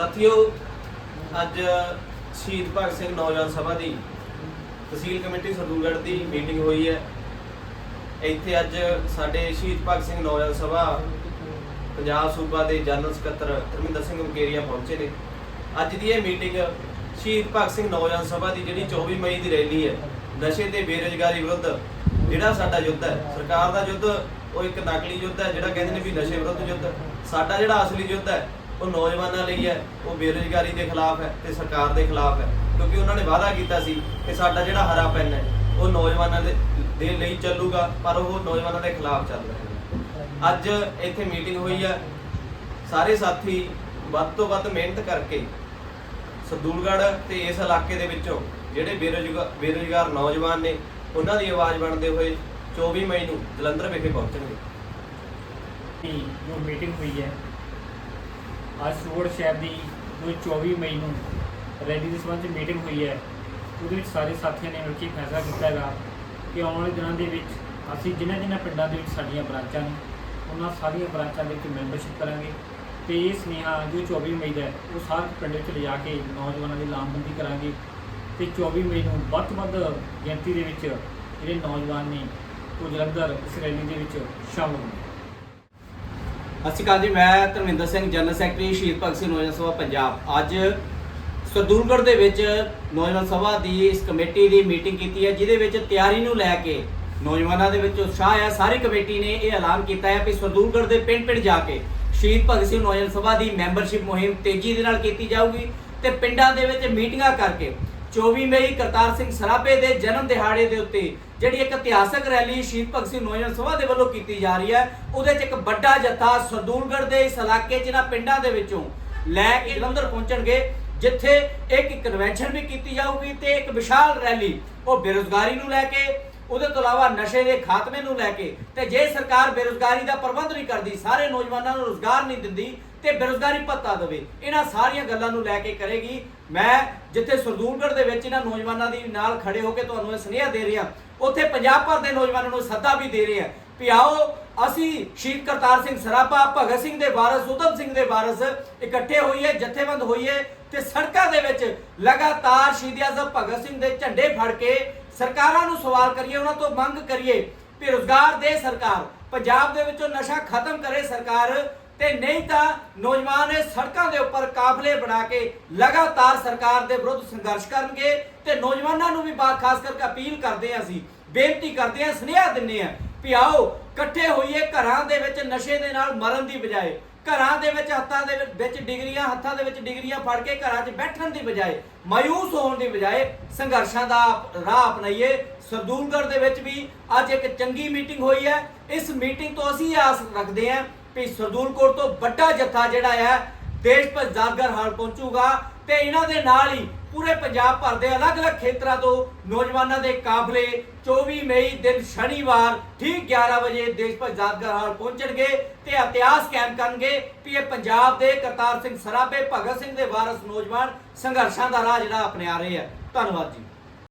ਸਾਥੀਓ, ਅੱਜ ਸ਼ਹੀਦ ਭਗਤ ਸਿੰਘ ਨੌਜਵਾਨ ਸਭਾ ਦੀ ਤਹਿਸੀਲ ਕਮੇਟੀ ਸਰਦੂਲਗੜ੍ਹ ਦੀ ਮੀਟਿੰਗ ਹੋਈ ਹੈ। ਇੱਥੇ ਅੱਜ ਸਾਡੇ ਸ਼ਹੀਦ ਭਗਤ ਸਿੰਘ ਨੌਜਵਾਨ ਸਭਾ ਪੰਜਾਬ ਸੂਬਾ ਦੇ ਜਨਰਲ ਸਕੱਤਰ ਧਰਮਿੰਦਰ ਸਿੰਘ ਮਕੇਰੀਆ ਪਹੁੰਚੇ ਨੇ। ਅੱਜ ਦੀ ਇਹ ਮੀਟਿੰਗ ਸ਼ਹੀਦ ਭਗਤ ਸਿੰਘ ਨੌਜਵਾਨ ਸਭਾ ਦੀ ਜਿਹੜੀ 24 ਮਈ ਦੀ ਰੈਲੀ ਹੈ, ਨਸ਼ੇ ਤੇ ਬੇਰੁਜ਼ਗਾਰੀ ਵਿਰੁੱਧ ਜਿਹੜਾ ਸਾਡਾ ਯੁੱਧ ਹੈ, ਸਰਕਾਰ ਦਾ ਯੁੱਧ, ਉਹ ਇੱਕ ਨਕਲੀ ਯੁੱਧ ਹੈ, ਜਿਹੜਾ ਕਹਿੰਦੇ ਨੇ ਵੀ ਨਸ਼ੇ ਵਿਰੁੱਧ ਯੁੱਧ। ਸਾਡਾ ਜਿਹੜਾ ਅਸਲੀ ਯੁੱਧ ਹੈ ਉਹ ਨੌਜਵਾਨਾਂ ਲਈ ਹੈ, ਉਹ ਬੇਰੁਜ਼ਗਾਰੀ ਦੇ ਖਿਲਾਫ ਹੈ ਤੇ ਸਰਕਾਰ ਦੇ ਖਿਲਾਫ ਹੈ। ਕਿਉਂਕਿ ਉਹਨਾਂ ਨੇ ਵਾਅਦਾ ਕੀਤਾ ਸੀ ਕਿ ਸਾਡਾ ਜਿਹੜਾ ਹਰਾ ਪੈਨ ਹੈ, ਉਹ ਨੌਜਵਾਨਾਂ ਦੇ ਲਈ ਚੱਲੂਗਾ, ਪਰ ਉਹ ਨੌਜਵਾਨਾਂ ਦੇ ਖਿਲਾਫ ਚੱਲ ਰਿਹਾ ਹੈ ਅੱਜ ਇੱਥੇ ਮੀਟਿੰਗ ਹੋਈ ਹੈ ਸਾਰੇ ਸਾਥੀ ਵੱਧ ਤੋਂ ਵੱਧ ਮਿਹਨਤ ਕਰਕੇ ਸਰਦੂਲਗੜ੍ਹ ਤੇ ਇਸ ਇਲਾਕੇ ਦੇ ਵਿੱਚੋਂ ਜਿਹੜੇ ਬੇਰੁਜ਼ਗਾਰ ਬੇਰੁਜ਼ਗਾਰ ਨੌਜਵਾਨ ਨੇ, ਉਹਨਾਂ ਦੀ ਆਵਾਜ਼ ਬਣਦੇ ਹੋਏ 24 ਮਈ ਨੂੰ ਜਲੰਧਰ ਵਿਖੇ ਪਹੁੰਚਣਗੇ। ਜੋ ਮੀਟਿੰਗ ਹੋਈ ਹੈ ਅੱਜ ਸਰੋੜ ਸ਼ਹਿਰ ਦੀ ਜੋ 24 ਮਈ ਨੂੰ ਰੈਲੀ ਦੇ ਸੰਬੰਧ ਵਿੱਚ ਮੀਟਿੰਗ ਹੋਈ ਹੈ, ਉਹਦੇ ਵਿੱਚ ਸਾਰੇ ਸਾਥੀਆਂ ਨੇ ਮਿਲ ਕੇ ਫੈਸਲਾ ਕੀਤਾ ਹੈਗਾ ਕਿ ਆਉਣ ਵਾਲੇ ਦਿਨਾਂ ਦੇ ਵਿੱਚ ਅਸੀਂ ਜਿਨ੍ਹਾਂ ਜਿਨ੍ਹਾਂ ਪਿੰਡਾਂ ਦੇ ਵਿੱਚ ਸਾਡੀਆਂ ਬ੍ਰਾਂਚਾਂ ਨੇ, ਉਹਨਾਂ ਸਾਰੀਆਂ ਬ੍ਰਾਂਚਾਂ ਦੇ ਵਿੱਚ ਮੈਂਬਰਸ਼ਿਪ ਕਰਾਂਗੇ ਤੇ ਇਹ ਸੁਨੇਹਾ ਜੋ 24 ਮਈ ਦਾ ਉਹ ਸਾਰੇ ਪਿੰਡ ਵਿੱਚ ਲਿਜਾ ਕੇ ਨੌਜਵਾਨਾਂ ਦੀ ਲਾਮਬੰਦੀ ਕਰਾਂਗੇ ਤੇ 24 ਮਈ ਨੂੰ ਵੱਧ ਤੋਂ ਵੱਧ ਗਿਣਤੀ ਦੇ ਵਿੱਚ ਜਿਹੜੇ ਨੌਜਵਾਨ ਨੇ, ਉਹ ਜਲੰਧਰ ਇਸ ਰੈਲੀ ਦੇ ਵਿੱਚ ਸ਼ਾਮਲ ਹੋਣਗੇ। ਸਤਿ ਸ਼੍ਰੀ ਅਕਾਲ ਜੀ, ਮੈਂ ਧਰਮਿੰਦਰ ਸਿੰਘ, ਜਨਰਲ ਸੈਕਟਰੀ ਸ਼ਹੀਦ ਭਗਤ ਸਿੰਘ ਨੌਜਵਾਨ ਸਭਾ ਪੰਜਾਬ। ਅੱਜ ਸਰਦੂਲਗੜ੍ਹ ਦੇ ਵਿੱਚ ਨੌਜਵਾਨ ਸਭਾ ਦੀ ਇਸ ਕਮੇਟੀ ਦੀ ਮੀਟਿੰਗ ਕੀਤੀ ਹੈ, ਜਿਹਦੇ ਵਿੱਚ ਤਿਆਰੀ ਨੂੰ ਲੈ ਕੇ ਨੌਜਵਾਨਾਂ ਦੇ ਵਿੱਚ ਉਤਸ਼ਾਹ ਹੈ। ਸਾਰੀ ਕਮੇਟੀ ਨੇ ਇਹ ਐਲਾਨ ਕੀਤਾ ਹੈ ਕਿ ਸਰਦੂਲਗੜ੍ਹ ਦੇ ਪਿੰਡ-ਪਿੰਡ ਜਾ ਕੇ ਸ਼ਹੀਦ ਭਗਤ ਸਿੰਘ ਨੌਜਵਾਨ ਸਭਾ ਦੀ ਮੈਂਬਰਸ਼ਿਪ ਮੁਹਿੰਮ ਤੇਜ਼ੀ ਦੇ ਨਾਲ ਕੀਤੀ ਜਾਊਗੀ ਤੇ ਪਿੰਡਾਂ ਦੇ ਵਿੱਚ ਮੀਟਿੰਗਾਂ ਕਰਕੇ 24 ਮਈ ਕਰਤਾਰ ਸਿੰਘ ਸਰਾਭੇ ਦੇ ਜਨਮ ਦਿਹਾੜੇ ਦੇ ਉੱਤੇ ਜਿਹੜੀ ਇੱਕ ਇਤਿਹਾਸਕ ਰੈਲੀ ਸ਼ਹੀਦ ਭਗਤ ਸਿੰਘ ਨੌਜਵਾਨ ਸਭਾ ਦੇ ਵੱਲੋਂ ਕੀਤੀ ਜਾ ਰਹੀ ਹੈ, ਉਹਦੇ 'ਚ ਇੱਕ ਵੱਡਾ ਜੱਥਾ ਸਰਦੂਲਗੜ੍ਹ ਦੇ ਇਸ ਇਲਾਕੇ 'ਚ ਇਹਨਾਂ ਪਿੰਡਾਂ ਦੇ ਵਿੱਚੋਂ ਲੈ ਕੇ ਜਲੰਧਰ ਪਹੁੰਚਣਗੇ, ਜਿੱਥੇ ਇੱਕ ਕਨਵੈਨਸ਼ਨ ਵੀ ਕੀਤੀ ਜਾਊਗੀ ਤੇ ਇੱਕ ਵਿਸ਼ਾਲ ਰੈਲੀ ਉਹ ਬੇਰੁਜ਼ਗਾਰੀ ਨੂੰ ਲੈ ਕੇ ਉਹਦੇ ਤੋਂ ਇਲਾਵਾ ਨਸ਼ੇ ਦੇ ਖਾਤਮੇ ਨੂੰ ਲੈ ਕੇ ਤੇ ਜੇ ਸਰਕਾਰ ਬੇਰੁਜ਼ਗਾਰੀ ਦਾ ਪ੍ਰਬੰਧ ਨਹੀਂ ਕਰਦੀ, ਸਾਰੇ ਨੌਜਵਾਨਾਂ ਨੂੰ ਰੋਜ਼ਗਾਰ ਨਹੀਂ ਦਿੰਦੀ ਤੇ ਬੇਰੁਜ਼ਗਾਰੀ ਭੱਤਾ ਦੇਵੇ, ਇਹਨਾਂ ਸਾਰੀਆਂ ਗੱਲਾਂ ਨੂੰ ਲੈ ਕੇ ਕਰੇਗੀ। ਮੈਂ ਜਿੱਥੇ ਸਰਦੂਲਗੜ੍ਹ ਦੇ ਵਿੱਚ ਇਹਨਾਂ ਨੌਜਵਾਨਾਂ ਦੀ ਨਾਲ ਖੜੇ ਹੋ ਕੇ ਤੁਹਾਨੂੰ ਇਹ ਸੁਨੇਹਾ ਦੇ ਰਿਹਾ, ਉੱਥੇ ਪੰਜਾਬ ਭਰ ਦੇ ਨੌਜਵਾਨਾਂ ਨੂੰ ਸੱਦਾ ਵੀ ਦੇ ਰਿਹਾ। ਵੀ ਆਓ ਅਸੀਂ ਸ਼ਹੀਦ ਕਰਤਾਰ ਸਿੰਘ ਸਰਾਭਾ, ਭਗਤ ਸਿੰਘ ਦੇ ਵਾਰਸ ਉਦਮ ਸਿੰਘ ਦੇ ਵਾਰਸ ਇਕੱਠੇ ਹੋਈਏ, ਜਥੇਬੰਦ ਹੋਈਏ ਤੇ ਸੜਕਾਂ ਦੇ ਵਿੱਚ ਲਗਾਤਾਰ ਸ਼ਹੀਦ ਆਜ਼ਮ ਭਗਤ ਸਿੰਘ ਦੇ ਝੰਡੇ ਫੜ ਕੇ ਸਰਕਾਰਾਂ ਨੂੰ ਸਵਾਲ ਕਰੀਏ, ਉਹਨਾਂ ਤੋਂ ਮੰਗ ਕਰੀਏ ਵੀ ਰੁਜ਼ਗਾਰ ਦੇ ਸਰਕਾਰ, ਪੰਜਾਬ ਦੇ ਵਿੱਚੋਂ ਨਸ਼ਾ ਖਤਮ ਕਰੇ ਸਰਕਾਰ ਤੇ ਨਹੀਂ ਤਾਂ ਨੌਜਵਾਨ ਇਹ ਸੜਕਾਂ ਦੇ ਉੱਪਰ ਕਾਫਲੇ ਬਣਾ ਕੇ ਲਗਾਤਾਰ ਸਰਕਾਰ ਦੇ ਵਿਰੁੱਧ ਸੰਘਰਸ਼ ਕਰਨਗੇ ਤੇ ਨੌਜਵਾਨਾਂ ਨੂੰ ਵੀ ਬਾ, ਖਾਸ ਕਰਕੇ ਅਪੀਲ ਕਰਦੇ ਹਾਂ ਅਸੀਂ, ਬੇਨਤੀ ਕਰਦੇ ਹਾਂ, ਸੁਨੇਹਾ ਦਿੰਨੇ ਆ ਵੀ ਆਓ, ਇਕੱਠੇ ਹੋਈਏ ਘਰਾਂ ਦੇ ਵਿੱਚ ਨਸ਼ੇ ਦੇ ਨਾਲ ਮਰਨ ਦੀ ਬਜਾਏ। ਘਰਾਂ ਦੇ ਵਿੱਚ ਹੱਥਾਂ ਦੇ ਵਿੱਚ ਡਿਗਰੀਆਂ, ਹੱਥਾਂ ਦੇ ਵਿੱਚ ਡਿਗਰੀਆਂ ਫੜ ਕੇ ਘਰਾਂ 'ਚ ਬੈਠਣ ਦੀ ਬਜਾਏ, ਮਾਯੂਸ ਹੋਣ ਦੀ ਬਜਾਏ ਸੰਘਰਸ਼ਾਂ ਦਾ ਰਾਹ ਅਪਣਾਈਏ। ਸਰਦੂਲਗੜ੍ਹ ਦੇ ਵਿੱਚ ਵੀ ਅੱਜ ਇੱਕ ਚੰਗੀ ਮੀਟਿੰਗ ਹੋਈ ਹੈ। ਇਸ ਮੀਟਿੰਗ ਤੋਂ ਅਸੀਂ ਆਸ ਰੱਖਦੇ ਹਾਂ ਵੀ ਸਰਦੂਲਕੋਟ ਤੋਂ ਵੱਡਾ ਜੱਥਾ ਜਿਹੜਾ ਹੈ, ਦੇਸ਼ ਭਰ ਜਾਗਰ ਹਾਲ ਪਹੁੰਚੂਗਾ। ਤੇ ਇਹਨਾਂ ਦੇ ਨਾਲ ਹੀ ਪੂਰੇ ਪੰਜਾਬ ਭਰ ਦੇ ਅਲੱਗ-ਅਲੱਗ ਖੇਤਰਾਂ ਤੋਂ ਨੌਜਵਾਨਾਂ ਦੇ ਕਾਫਲੇ 24 ਮਈ ਦਿਨ ਸ਼ਨੀਵਾਰ ਠੀਕ 11 ਵਜੇ ਦੇਸ਼ ਭਗਤ ਯਾਦਗਾਰ ਹਾਲ ਪਹੁੰਚਣਗੇ ਤੇ ਇਤਿਹਾਸ ਕਾਇਮ ਕਰਨਗੇ ਵੀ ਇਹ ਪੰਜਾਬ ਦੇ ਕਰਤਾਰ ਸਿੰਘ ਸਰਾਭੇ, ਭਗਤ ਸਿੰਘ ਦੇ ਵਾਰਸ ਨੌਜਵਾਨ ਸੰਘਰਸ਼ਾਂ ਦਾ ਰਾਹ ਜਿਹੜਾ ਆਪਣੇ ਆ ਰਹੇ ਆ। ਧੰਨਵਾਦ ਜੀ।